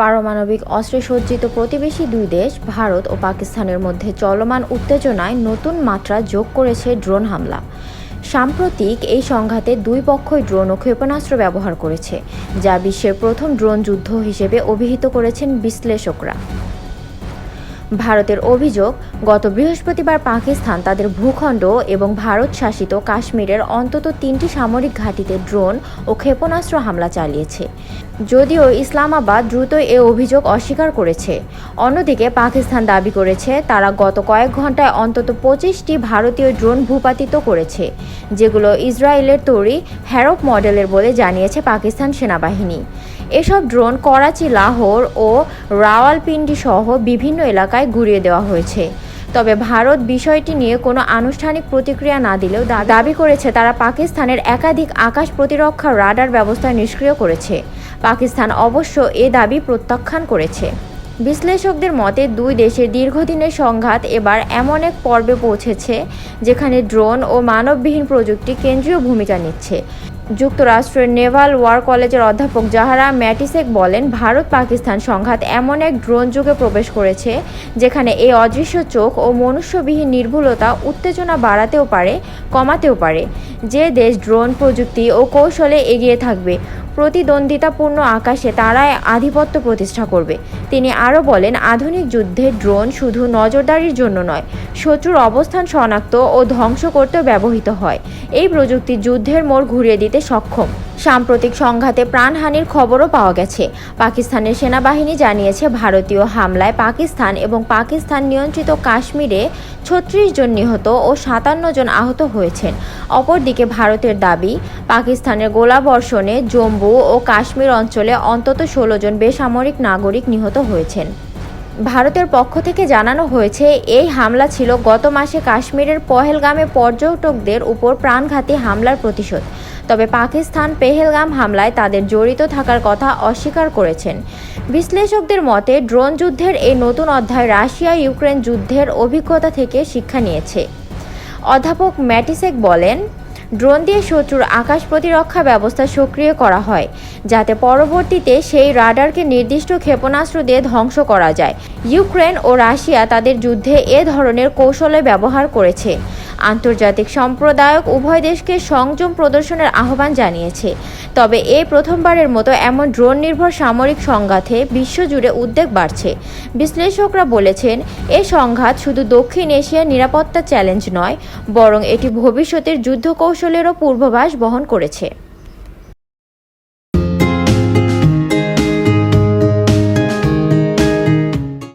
পারমাণবিক অস্ত্রে সজ্জিত প্রতিবেশী দুই দেশ, ভারত ও পাকিস্তানের মধ্যে চলমান উত্তেজনায় নতুন মাত্রা যোগ করেছে ড্রোন হামলা। সাম্প্রতিক এই সংঘাতে দুই পক্ষই ড্রোন ও ক্ষেপণাস্ত্র ব্যবহার করেছে, যা বিশ্বের প্রথম ড্রোন যুদ্ধ হিসেবে অভিহিত করেছেন বিশ্লেষকরা। ভারতের অভিযোগ, গত বৃহস্পতিবার পাকিস্তান তাদের ভূখণ্ড এবং ভারত শাসিত কাশ্মীরের অন্তত তিনটি সামরিক ঘাঁটিতে ড্রোন ও ক্ষেপণাস্ত্র হামলা চালিয়েছে। যদিও ইসলামাবাদ দ্রুত এ অভিযোগ অস্বীকার করেছে। অন্যদিকে পাকিস্তান দাবি করেছে, তারা গত কয়েক ঘন্টায় অন্তত পঁচিশটি ভারতীয় ড্রোন ভূপাতিত করেছে, যেগুলো ইসরায়েলের তৈরি হ্যারপ মডেলের বলে জানিয়েছে পাকিস্তান সেনাবাহিনী। এসব ড্রোন করাচি, লাহোর ও রাওয়ালপিন্ডি সহ বিভিন্ন এলাকায় ঘুরিয়ে দেওয়া হয়েছে। তবে ভারত বিষয়টি নিয়ে কোনো আনুষ্ঠানিক প্রতিক্রিয়া না দিলেও দাবি করেছে তারা পাকিস্তানের একাধিক আকাশ প্রতিরক্ষা রাডার ব্যবস্থা নিষ্ক্রিয় করেছে। পাকিস্তান অবশ্য এ দাবি প্রত্যাখ্যান করেছে। বিশ্লেষকদের মতে, দুই দেশের দীর্ঘদিনের সংঘাত এবার এমন এক পর্বে পৌঁছেছে, যেখানে ড্রোন ও মানববিহীন প্রযুক্তি কেন্দ্রীয় ভূমিকা নিচ্ছে। যুক্তরাষ্ট্রের নেভাল ওয়ার কলেজের অধ্যাপক জাহারা ম্যাটিসেক বলেন, ভারত পাকিস্তান সংঘাত এমন এক ড্রোন যুগে প্রবেশ করেছে, যেখানে এই অদৃশ্য চোখ ও মনুষ্যবিহীন নির্ভুলতা উত্তেজনা বাড়াতেও পারে, কমাতেও পারে। যে দেশ ড্রোন প্রযুক্তি ও কৌশলে এগিয়ে থাকবে প্রতিদ্বন্দ্বিতাপূর্ণ আকাশে তারাই আধিপত্য প্রতিষ্ঠা করবে। তিনি আরও বলেন, আধুনিক যুদ্ধে ড্রোন শুধু নজরদারির জন্য নয়, শত্রুর অবস্থান শনাক্ত ও ধ্বংস করতেও ব্যবহৃত হয়। এই প্রযুক্তি যুদ্ধের মোড় ঘুরিয়ে দিতে সক্ষম। সাম্প্রতিক সংঘাতে প্রাণহানির খবরও পাওয়া গেছে। পাকিস্তানের সেনাবাহিনী জানিয়েছে, ভারতীয় হামলায় পাকিস্তান এবং পাকিস্তান নিয়ন্ত্রিত কাশ্মীরে ছত্রিশ জন নিহত ও সাতান্ন জন আহত হয়েছেন। অপরদিকে ভারতের দাবি, পাকিস্তানের গোলাবর্ষণে জম্মু ও কাশ্মীর অঞ্চলে অন্তত ষোলো জন বেসামরিক নাগরিক নিহত হয়েছেন। ভারতের পক্ষ থেকে জানানো হয়েছে, এই হামলা ছিল গত মাসে কাশ্মীরের পহেলগামে পর্যটকদের উপর প্রাণঘাতী হামলার প্রতিশোধ। তবে পাকিস্তান পেহেলগাম হামলায় তাদের জড়িত থাকার কথা অস্বীকার করেছেন। বিশ্লেষকদের মতে, ড্রোন যুদ্ধের এই নতুন অধ্যায় রাশিয়া ইউক্রেন যুদ্ধের অভিজ্ঞতা থেকে শিক্ষা নিয়েছে। অধ্যাপক ম্যাটিসেক বলেন, ড্রোন দিয়ে শত্রুর আকাশ প্রতিরক্ষা ব্যবস্থা সক্রিয় করা হয়, যাতে পরবর্তীতে সেই রাডারকে নির্দিষ্ট ক্ষেপণাস্ত্র দিয়ে ধ্বংস করা যায়। ইউক্রেন ও রাশিয়া তাদের যুদ্ধে এ ধরনের কৌশলে ব্যবহার করেছে। আন্তর্জাতিক সম্প্রদায়ক উভয় দেশকে সংযম প্রদর্শনের আহ্বান জানিয়েছে। তবে এ প্রথমবারের মতো এমন ড্রোন নির্ভর সামরিক সংঘাতে বিশ্বজুড়ে উদ্বেগ বাড়ছে। বিশ্লেষকরা বলেছেন, এ সংঘাত শুধু দক্ষিণ এশিয়ার নিরাপত্তা চ্যালেঞ্জ নয়, বরং এটি ভবিষ্যতের যুদ্ধ কৌশলেরও পূর্বাভাস বহন করেছে।